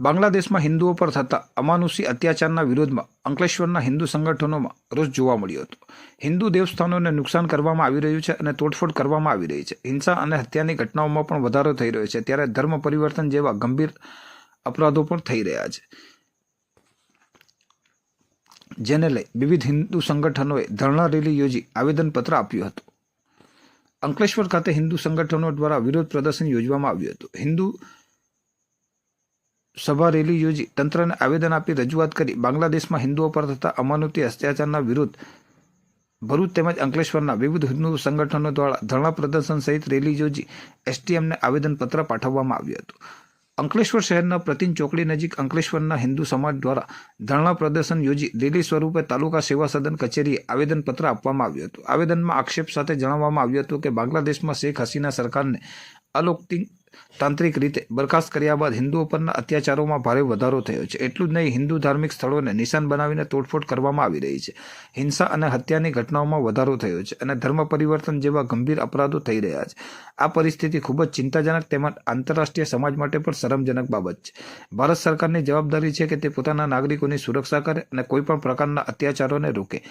બાંગ્લાદેશમાં હિન્દુઓ પર થતા અમાનુષી અત્યાચારના વિરોધમાં અંકલેશ્વરના હિન્દુ સંગઠનોમાં રોષ જોવા મળ્યો હતો. હિન્દુ દેવસ્થાનોને નુકસાન કરવામાં આવી રહ્યું છે અને તોડફોડ કરવામાં આવી રહી છે. હિંસા અને હત્યાની ઘટનાઓમાં પણ વધારો થઈ રહ્યો છે. ત્યારે ધર્મ પરિવર્તન જેવા ગંભીર અપરાધો પણ થઈ રહ્યા છે. જેને લઈ વિવિધ હિન્દુ સંગઠનોએ ધરણા રેલી યોજી આવેદનપત્ર આપ્યું હતું. અંકલેશ્વર ખાતે હિન્દુ સંગઠનો દ્વારા વિરોધ પ્રદર્શન યોજવામાં આવ્યું હતું. હિન્દુ સભા રેલી યોજી તંત્રને આવેદન આપી રજૂઆત કરી બાંગ્લાદેશમાં હિન્દુઓ પર થતા અમાનવતી અત્યાચારના વિરુદ્ધ ભરૂચ તેમજ અંકલેશ્વરના વિવિધ હિન્દુ સંગઠનો દ્વારા ધરણા પ્રદર્શન સહિત રેલી યોજી એસટીએમને આવેદનપત્ર પાઠવવામાં આવ્યું હતું. અંકલેશ્વર શહેરના પ્રતિન ચોકડી નજીક અંકલેશ્વરના હિન્દુ સમાજ દ્વારા ધરણા પ્રદર્શન યોજી રેલી સ્વરૂપે તાલુકા સેવા સદન કચેરીએ આવેદનપત્ર આપવામાં આવ્યું હતું. આવેદનમાં આક્ષેપ સાથે જણાવવામાં આવ્યું હતું કે બાંગ્લાદેશમાં શેખ હસીના સરકારને અલોકતિક તાંત્રિક રીતે બરખાસ્ત કર્યા બાદ હિન્દુઓ પરના અત્યાચારોમાં ભારે વધારો થયો છે. એટલું જ નહીં, હિન્દુ ધાર્મિક સ્થળોને નિશાન બનાવીને તોડફોડ કરવામાં આવી રહી છે. હિંસા અને હત્યાની ઘટનાઓમાં વધારો થયો છે અને ધર્મ પરિવર્તન જેવા ગંભીર અપરાધો થઈ રહ્યા છે. આ પરિસ્થિતિ ખૂબ જ ચિંતાજનક તેમજ આંતરરાષ્ટ્રીય સમાજ માટે પણ શરમજનક બાબત છે. ભારત સરકારની જવાબદારી છે કે તે પોતાના નાગરિકોની સુરક્ષા કરે અને કોઈપણ પ્રકારના અત્યાચારોને રોકે.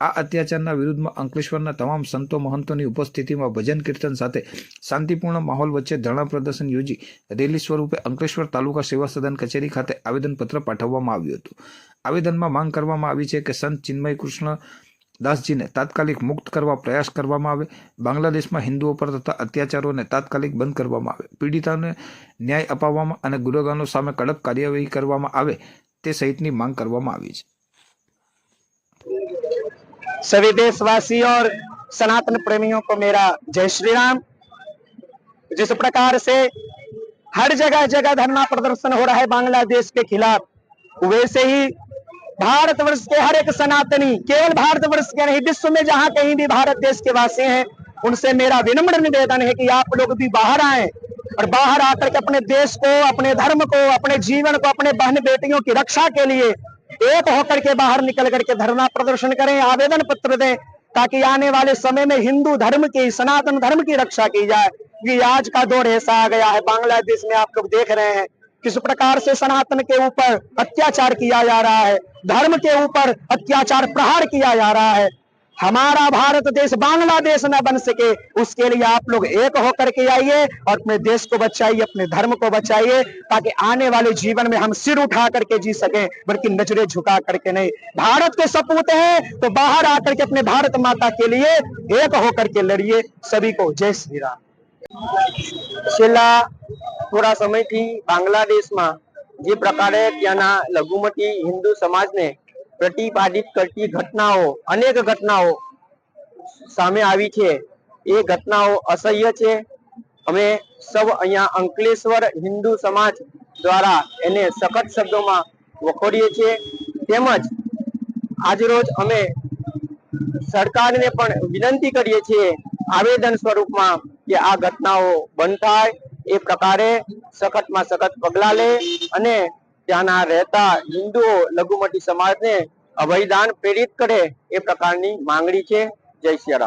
આ અત્યાચારના વિરુદ્ધમાં અંકલેશ્વરના તમામ સંતો મહંતોની ઉપસ્થિતિમાં ભજન કીર્તન સાથે શાંતિપૂર્ણ માહોલ વચ્ચે ધરણા પ્રદર્શન યોજી રેલી સ્વરૂપે અંકલેશ્વર તાલુકા સેવા સદન કચેરી ખાતે આવેદનપત્ર પાઠવવામાં આવ્યું હતું. આવેદનમાં માંગ કરવામાં આવી છે કે સંત ચિન્મય કૃષ્ણ દાસજીને તાત્કાલિક મુક્ત કરવા પ્રયાસ કરવામાં આવે. બાંગ્લાદેશમાં હિન્દુઓ પર થતા અત્યાચારોને તાત્કાલિક બંધ કરવામાં આવે. પીડિતાને ન્યાય અપાવવામાં અને ગુનેગારો સામે કડક કાર્યવાહી કરવામાં આવે તે સહિતની માંગ કરવામાં આવી છે. सभी देशवासी और सनातन प्रेमियों को मेरा जय श्री राम जिस प्रकार से हर जगह जगह धरना प्रदर्शन हो रहा है बांग्लादेश के खिलाफ, वैसे ही भारतवर्ष के हर एक सनातनी, केवल भारतवर्ष के नहीं, विश्व में जहाँ कहीं भी भारत देश के वासी हैं, उनसे मेरा विनम्र निवेदन है कि आप लोग भी बाहर आए और बाहर आकर के अपने देश को, अपने धर्म को, अपने जीवन को, अपने बहन बेटियों की रक्षा के लिए एक होकर के बाहर निकल करके धरना प्रदर्शन करें, आवेदन पत्र दें, ताकि आने वाले समय में हिंदू धर्म की, सनातन धर्म की रक्षा की जाए। ये आज का दौर ऐसा आ गया है, बांग्लादेश में आप लोग देख रहे हैं किस प्रकार से सनातन के ऊपर अत्याचार किया जा रहा है, धर्म के ऊपर अत्याचार प्रहार किया जा रहा है। हमारा भारत देश बांग्लादेश न बन सके उसके लिए आप लोग एक होकर के आइए और अपने देश को बचाइए अपने धर्म को बचाइए ताकि आने वाले जीवन में हम सिर उठा करके जी सके बल्कि नजरें झुका करके नहीं भारत के सपूत हैं तो बाहर आकर के अपने भारत माता के लिए एक होकर के लड़िए सभी को जय श्री राम છેલ્લા થોડા સમયથી બાંગ્લાદેશમાં જે પ્રકારે ત્યાંના લઘુમતી હિન્દુ સમાજને પ્રતિપાદિત કરતી ઘટનાઓ, અનેક ઘટનાઓ સામે આવી છે. એ ઘટનાઓ અસહ્ય છે. અમે સૌ અહીંયા અંકલેશ્વર હિન્દુ સમાજ દ્વારા એને સખત શબ્દોમાં વખોડીએ છીએ. તેમજ આજરોજ અમે સરકારને પણ વિનંતી કરીએ છીએ આવેદન સ્વરૂપમાં કે આ ઘટનાઓ બંધ થાય. એ પ્રકારે સખતમાં સખત પગલાં લે અને ત્યાંના રહેતા હિન્દુઓ લઘુમતી સમાજને અભયદાન પ્રેરિત કરે એ પ્રકારની માંગણી છે. જય શ્રી રામ.